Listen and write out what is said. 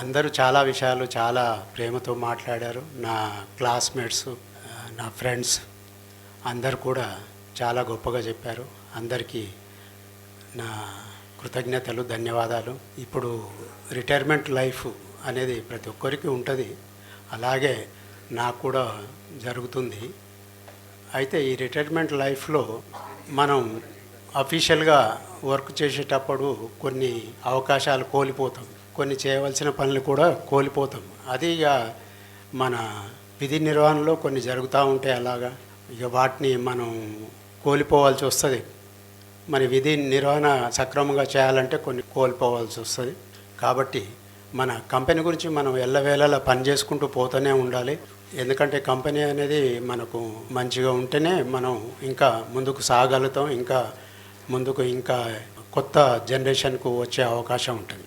అందరూ చాలా విషయాలు చాలా ప్రేమతో మాట్లాడారు. నా క్లాస్మేట్స్ నా ఫ్రెండ్స్ అందరు కూడా చాలా గొప్పగా చెప్పారు. అందరికీ నా కృతజ్ఞతలు ధన్యవాదాలు. ఇప్పుడు రిటైర్మెంట్ లైఫ్ అనేది ప్రతి ఒక్కరికి ఉంటుంది. అలాగే నాకు కూడా జరుగుతుంది. అయితే ఈ రిటైర్మెంట్ లైఫ్లో మనం అఫీషియల్గా వర్క్ చేసేటప్పుడు కొన్ని అవకాశాలు కోల్పోతాం. కొన్ని చేయవలసిన పనులు కూడా కోల్పోతాం. అది ఇక మన విధి నిర్వహణలో కొన్ని జరుగుతూ ఉంటాయి అలాగా ఇక వాటిని మనం కోల్పోవాల్సి వస్తుంది. మరి విధి నిర్వహణ సక్రమంగా చేయాలంటే కొన్ని కోల్పోవాల్సి వస్తుంది. కాబట్టి మన కంపెనీ గురించి మనం ఎల్లవేళలా పని చేసుకుంటూ పోతూనే ఉండాలి. ఎందుకంటే కంపెనీ అనేది మనకు మంచిగా ఉంటేనే మనం ఇంకా ముందుకు సాగలుగుతాం. ఇంకా ముందుకు ఇంకా కొత్త జనరేషన్కు వచ్చే అవకాశం ఉంటుంది.